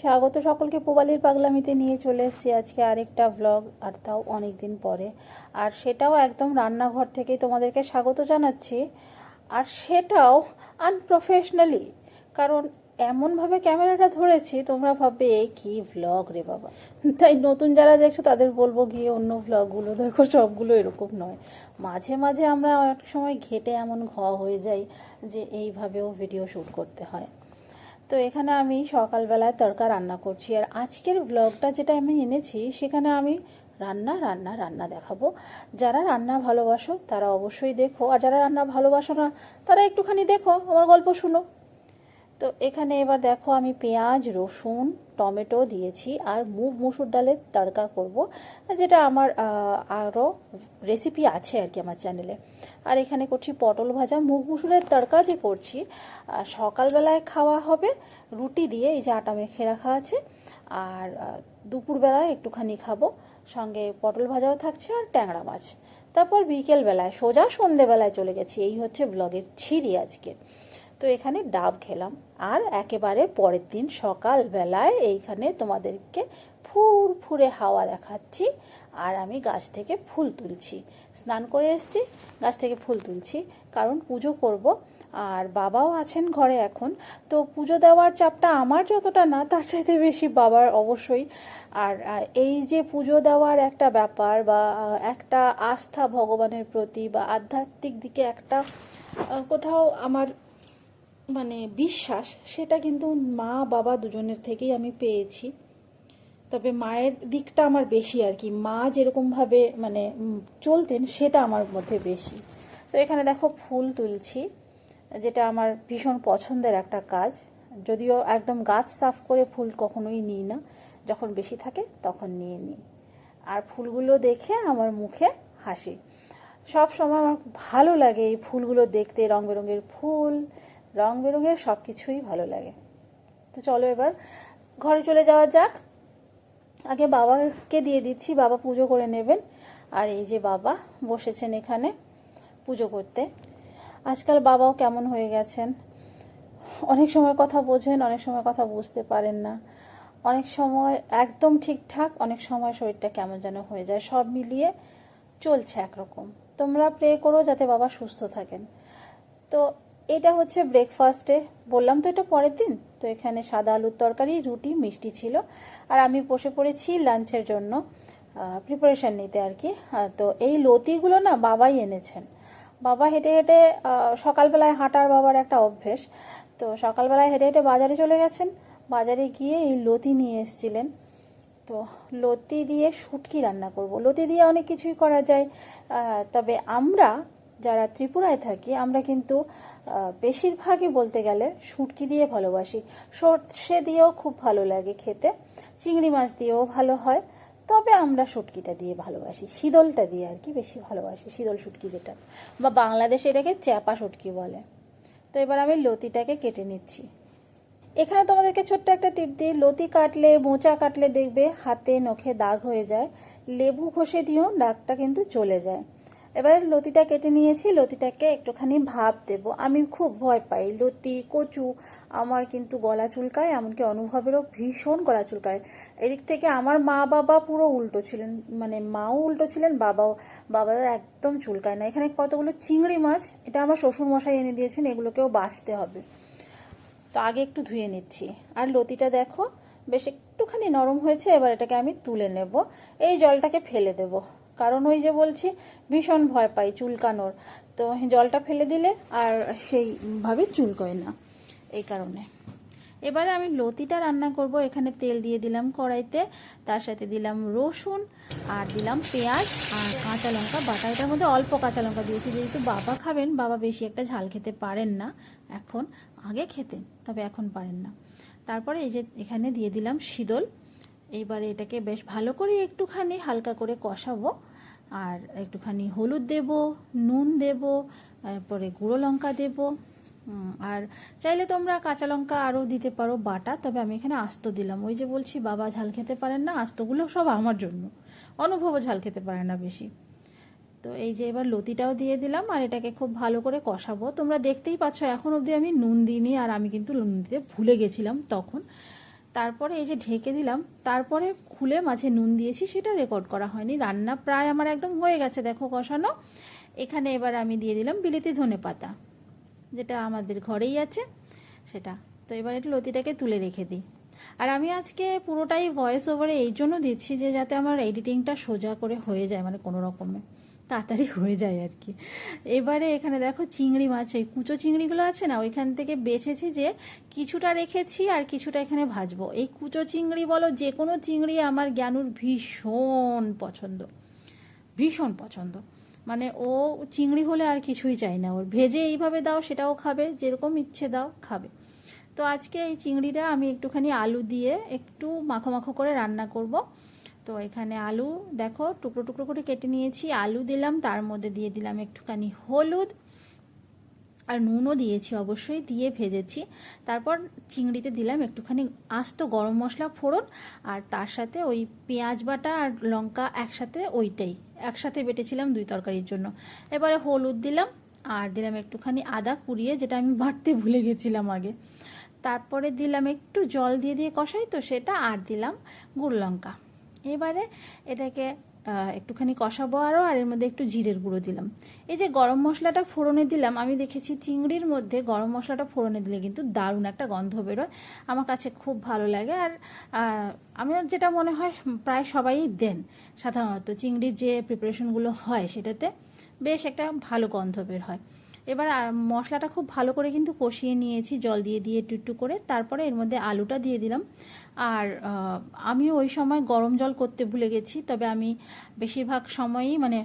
স্বাগত সকলকে, পোবালির পাগলামিতে নিয়ে চলে এসেছি আজকে আরেকটা ব্লগ আর তাও অনেক দিন পরে। আর সেটাও একদম রান্নাঘর থেকেই তোমাদেরকে স্বাগত জানাচ্ছি। আর সেটাও আনপ্রফেশনালি কারণ এমনভাবে ক্যামেরাটা ধরেছি, তোমরা ভাববে এই কি ভ্লগ রে বাবা? তাই নতুন যারা দেখছ, তাদের বলব গিয়ে অন্য ভ্লগগুলো দেখো, সবগুলো এরকম নয়। মাঝে মাঝে আমরা অনেক সময় ঘেটে এমন ঘ হয়ে যাই যে, এইভাবেও ভিডিও শ্যুট করতে হয়। তো এখানে আমি সকালবেলায় তরকা রান্না করছি। আর আজকের ব্লগটা যেটা আমি এনেছি, সেখানে আমি রান্না রান্না রান্না দেখাবো। যারা রান্না ভালোবাসো, তারা অবশ্যই দেখো। আর যারা রান্না ভালোবাসো না, তারা একটুখানি দেখো, আমার গল্প শুনো। তো এখানে এবার দেখো আমি পেঁয়াজ, রসুন, টমেটো দিয়েছি আর মুগ মুসুর ডালের তড়কা করব। যেটা আমার আরও রেসিপি আছে আর কি আমার চ্যানেলে আর এখানে করছি পটল ভাজা। মুগ মুসুরের তড়কা যে করছি সকালবেলায় খাওয়া হবে রুটি দিয়ে, এই যে আটা মেখে রাখা আছে। আর দুপুরবেলায় একটুখানি খাব। সঙ্গে পটল ভাজাও থাকছে আর ট্যাংরা মাছ। তারপর বিকেলবেলায়, সোজা সন্ধেবেলায় চলে গেছি। এই হচ্ছে ব্লগের ছিরি আজকে। তো এখানে ডাব খেলাম। আর একেবারে পরের দিন সকালবেলায় এইখানে তোমাদেরকে ফুর ফুরে হাওয়া দেখাচ্ছি। আর আমি গাছ থেকে ফুল তুলছি। স্নান করে এসেছি, গাছ থেকে ফুল তুলছি। কারণ পুজো করব। আর বাবাও আছেন ঘরে এখন। তো পুজো দেওয়ার চাপটা আমার যতটা না, তার চাইতে বেশি বাবার অবশ্যই। আর এই যে পুজো দেওয়ার একটা ব্যাপার বা একটা আস্থা ভগবানের প্রতি বা আধ্যাত্মিক দিকে একটা কোথাও আমার মানে বিশ্বাস, সেটা কিন্তু মা, বাবা দুজনের থেকেই আমি পেয়েছি। তবে মায়ের দিকটা আমার বেশি আর কি। মা যেরকমভাবে মানে চলতেন, সেটা আমার মধ্যে বেশি। তো এখানে দেখো ফুল তুলছি, যেটা আমার ভীষণ পছন্দের একটা কাজ। যদিও একদম গাছ সাফ করে ফুল কখনোই নিই না। যখন বেশি থাকে তখন নিয়ে নিই। আর ফুলগুলো দেখে আমার মুখে হাসি। সব সময় আমার ভালো লাগে এই ফুলগুলো দেখতে রং বেরঙের ফুল রং বেরঙের সব কিছুই ভালো লাগে। তো চলো এবার ঘরে চলে যাওয়া যাক। আগে বাবাকে দিয়ে দিচ্ছি, বাবা পুজো করে নেবেন। আর এই যে বাবা বসেছেন এখানে পুজো করতে। আজকাল বাবাও কেমন হয়ে গেছেন? অনেক সময় কথা বোঝেন, অনেক সময় কথা বুঝতে পারেন না। অনেক সময় একদম ঠিকঠাক, অনেক সময় শরীরটা কেমন যেন হয়ে যায়। সব মিলিয়ে চলছে একরকম। তোমরা প্রে করো যাতে বাবা সুস্থ থাকেন। তো এটা হচ্ছে ব্রেকফাস্টে বললাম তো এটা পরের দিন। তো এখানে সাদা আলুর তরকারি, রুটি, মিষ্টি ছিল। আর আমি বসে পড়েছি লাঞ্চের জন্য প্রিপারেশন নিতে আর কি। তো এই লতিগুলো না বাবাই এনেছেন। বাবা হেঁটে হেঁটে সকালবেলায় হাঁটার বাবার একটা অভ্যেস। তো সকালবেলায় হেঁটে হেঁটে বাজারে চলে গেছেন। বাজারে গিয়ে এই লতি নিয়ে এসেছিলেন। তো লতি দিয়ে শুটকি রান্না করব। লতি দিয়ে অনেক কিছুই করা যায়। তবে আমরা যারা ত্রিপুরায় থাকি, আমরা কিন্তু বেশিরভাগই বলতে গেলে শুটকি দিয়ে ভালোবাসি। সর্ষে দিয়েও খুব ভালো লাগে খেতে, চিংড়ি মাছ দিয়েও ভালো হয়, তবে আমরা শুটকিটা দিয়ে ভালোবাসি। শীতলটা দিয়ে আর কি বেশি ভালোবাসি, শীতল শুটকি যেটা। বা বাংলাদেশে এটাকে চ্যাপা শুটকি বলে। তো এবার আমি লতিটাকে কেটে নিচ্ছি। এখানে তোমাদেরকে ছোট্ট একটা টিপ দিই। লতি কাটলে, মোচা কাটলে দেখবে হাতে নখে দাগ হয়ে যায়, লেবু ঘষে দিও দাগটা কিন্তু চলে যায়। এবারে লতিটা কেটে নিয়েছি, লতিটাকে একটুখানি ভাপ দেব। আমি খুব ভয় পাই, লতি, কচু, আমার কিন্তু গলা চুলকায়, এমনকি অনুভবেরও ভীষণ গলা চুলকায়। এদিক থেকে আমার মা বাবা পুরো উল্টো ছিলেন মানে মাও উল্টো ছিলেন, বাবাও বাবাদের একদম চুলকায় না। এখানে কতগুলো চিংড়ি মাছ, এটা আমার শ্বশুর মশাই এনে দিয়েছেন, এগুলোকেও বাঁচতে হবে। তো আগে একটু ধুয়ে নিচ্ছি। আর লতিটা দেখো, বেশ একটুখানি নরম হয়েছে, এবার এটাকে আমি তুলে নেব। এই জলটাকে ফেলে দেব। কারণ ওই যে বলছি, ভীষণ ভয় পাই চুলকানোর। তো জলটা ফেলে দিলে আর সেইভাবে চুলকয় না, এই কারণে। এবারে আমি লতিটা রান্না করব। এখানে তেল দিয়ে দিলাম কড়াইতে, তার সাথে দিলাম রসুন, আর দিলাম পেঁয়াজ, আর কাঁচা লঙ্কা বাটা। এটার মধ্যে অল্প কাঁচা লঙ্কা দিয়েছি। যেহেতু বাবা খাবেন, বাবা বেশি একটা ঝাল খেতে পারেন না। এখন আগে খেতেন, তবে এখন পারেন না। তারপরে এই যে এখানে দিয়ে দিলাম শীতল এইবারে এটাকে বেশ ভালো করে একটুখানি হালকা করে কষাবো। আর একটুখানি হলুদ দেব, নুন দেব তারপরে গুঁড়ো লঙ্কা দেব। আর চাইলে তোমরা কাঁচা লঙ্কা আরও দিতে পারো, বাটা, তবে আমি এখানে আস্ত দিলাম। ওই যে বলছি, বাবা ঝাল খেতে পারেন না, আস্তগুলো সব আমার জন্য। অনুভবও ঝাল খেতে পারে না বেশি। তো এই যে এবার লতিটাও দিয়ে দিলাম, আর এটাকে খুব ভালো করে কষাবো। তোমরা দেখতেই পাচ্ছ, এখন অবধি আমি নুন দিইনি, আর আমি কিন্তু নুন দিতে ভুলে গেছিলাম তখন। তারপরে এই যে ঢেকে দিলাম, তারপরে খুলে মাঝে নুন দিয়েছি, সেটা রেকর্ড করা হয়নি। রান্না প্রায় আমার একদম হয়ে গেছে, দেখো কষানো। এখানে এবার আমি দিয়ে দিলাম বিলিতি ধনে পাতা, যেটা আমাদের ঘরেই আছে, সেটা। তো এবার একটু লতিটাকে তুলে রেখে দিই। আর আমি আজকে পুরোটাই ভয়েস ওভারে এই জন্য দিচ্ছি যে যাতে আমার এডিটিংটা সোজা করে হয়ে যায় মানে কোনো রকমে। তাড়াতাড়ি হয়ে যায় আর কি। এবারে এখানে দেখো চিংড়ি মাছ, এই কুচো চিংড়িগুলো আছে না, ওইখান থেকে বেছেছি যে কিছুটা রেখেছি আর কিছুটা এখানে ভাজবো। এই কুচো চিংড়ি বলো, যে কোনো চিংড়ি আমার জ্ঞানুর ভীষণ পছন্দ। ভীষণ পছন্দ। মানে ও চিংড়ি হলে আর কিছুই চাই না। ওর ভেজে এইভাবে দাও, সেটাও খাবে, যেরকম ইচ্ছে দাও, খাবে। তো আজকে এই চিংড়িটা আমি একটুখানি আলু দিয়ে একটু মাখো মাখো করে রান্না করব। তো এখানে আলু, দেখো, টুকরো টুকরো করে কেটে নিয়েছি। আলু দিলাম, তার মধ্যে দিয়ে দিলাম একটুখানি হলুদ। আর নুনও দিয়েছি অবশ্যই, দিয়ে ভেজেছি। তারপর চিংড়িতে দিলাম একটুখানি আস্ত গরম মশলা ফোড়ন। আর তার সাথে ওই পেঁয়াজ বাটা আর লঙ্কা একসাথে ওইটাই, একসাথে বেটেছিলাম দুই তরকারির জন্য। এবারে হলুদ দিলাম, আর দিলাম একটুখানি আদা কুড়িয়ে, যেটা আমি বাটতে ভুলে গেছিলাম আগে। তারপরে দিলাম একটু জল দিয়ে দিয়ে কষাই, তো সেটা আর দিলাম গুড় লঙ্কা। এবারে এটাকে একটুখানি কষাবো আরও আর এর মধ্যে একটু জিরের গুঁড়ো দিলাম। এই যে গরম মশলাটা ফোড়নে দিলাম, আমি দেখেছি চিংড়ির মধ্যে গরম মশলাটা ফোড়নে দিলে কিন্তু দারুণ একটা গন্ধ বেরোয়। আমার কাছে খুব ভালো লাগে, আর আমার যেটা মনে হয় প্রায় সবাই দেন সাধারণত। চিংড়ির যে প্রিপারেশনগুলো হয় সেটাতে বেশ একটা ভালো গন্ধ বের হয়। এবার মশলাটা খুব ভালো করে কিন্তু কষিয়ে নিয়েছি, জল দিয়ে দিয়ে একটু একটু করে। তারপরে এর মধ্যে আলুটা দিয়ে দিলাম। আর আমি ওই সময় গরম জল করতে ভুলে গেছি, তবে আমি বেশিরভাগ সময়ই মানে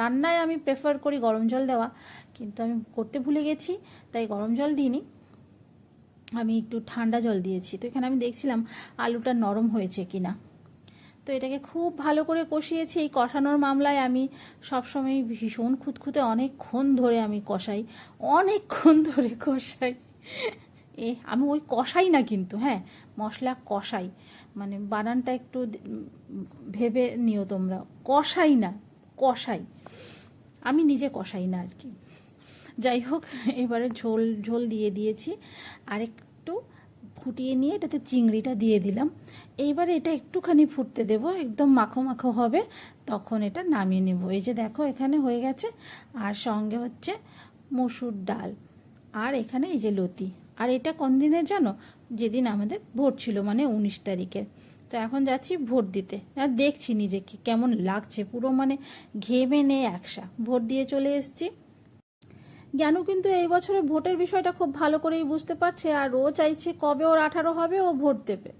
রান্নায় আমি প্রেফার করি গরম জল দেওয়া। কিন্তু আমি করতে ভুলে গেছি, তাই গরম জল দিইনি। আমি একটু ঠান্ডা জল দিয়েছি। তো এখানে আমি দেখছিলাম আলুটা নরম হয়েছে কিনা। তো এটাকে খুব ভালো করে কষিয়েছি। এই কষানোর মামলায় আমি সবসময় ভীষণ খুঁতখুঁতে অনেকক্ষণ ধরে আমি কষাই, অনেকক্ষণ ধরে কষাই। এ, আমি ওই কষাই না কিন্তু হ্যাঁ মশলা কষাই। মানে বানানটা একটু ভেবে নিও তোমরা। কষাই না, কষাই। আমি নিজে কষাই না আর কি। যাই হোক, এবারে ঝোল ঝোল দিয়ে দিয়েছি। আর একটু ফুটিয়ে নিয়ে এটাতে চিংড়িটা দিয়ে দিলাম। এইবার এটা একটুখানি ফুটতে দেব, একদম মাখো মাখো হবে, তখন এটা নামিয়ে নেব। এই যে দেখো, এখানে হয়ে গেছে। আর সঙ্গে হচ্ছে মসুর ডাল। আর এখানে এই যে লতি। আর এটা কোন দিনের জানো? যেদিন আমাদের ভোট ছিল মানে উনিশ তারিখের। তো এখন যাচ্ছি ভোট দিতে। আর দেখছি নিজেকে, কেমন লাগছে। পুরো মানে ঘেমে নেই একসা। ভোট দিয়ে চলে এসেছি। জ্ঞানু কিন্তু এই বছরে ভোটের বিষয়টা খুব ভালো করেই বুঝতে পারছে আর ও চাইছে কবে ওর আঠারো হবে, ও ভোট দেবে।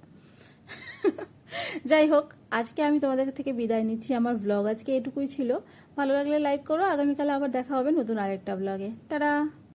যাই হোক, আজকে আমি তোমাদের থেকে বিদায় নিচ্ছি আমার ব্লগ আজকে এটুকুই ছিল। ভালো লাগলে লাইক করো। আগামীকাল আবার দেখা হবে নতুন আরেকটা ব্লগে টাটা!